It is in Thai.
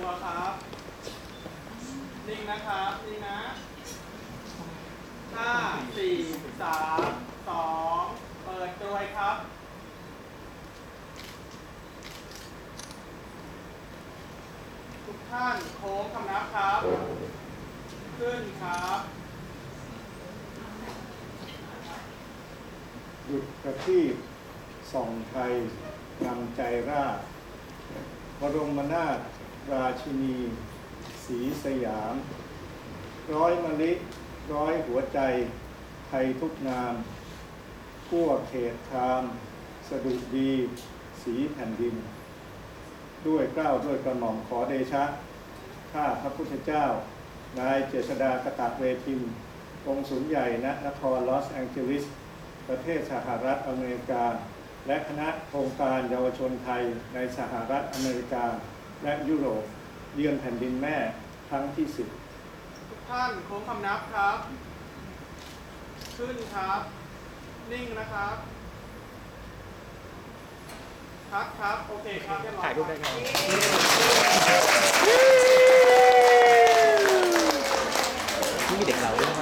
ตัวครับ นิ่งนะครับ นิ่งนะห้าสี่สามสองเปิดกรวยครับ ทุกท่านโค้งคำนับครับ ขึ้นครับหยุดกระที่ส่องไทยนำใจราชบรมนาถ ราชินี สีสยาม ร้อยมะลิ ร้อยหัวใจ ไทยทุกนามทั่วเขตคาม สะดุดี สีแผ่นดิน ด้วยเกล้าด้วยกระหม่อมขอเดชะ ข้าพระพุทธเจ้า นายเจษดากตะเวทินองค์สูงใหญ่ณนครลอสแองเจลิส ประเทศสหรัฐอเมริกา และคณะโครงการเยาวชนไทยในสหรัฐอเมริกา และยุโรปเยือนแผ่นดินแม่ครั้งที่สิบทุกท่านโค้งคำนับครับ ขึ้นครับ นิ่งนะครับครับครับ โอเคครับเรียบร้อยถ่ายรูปได้ไบนี่เด็กเราด้วย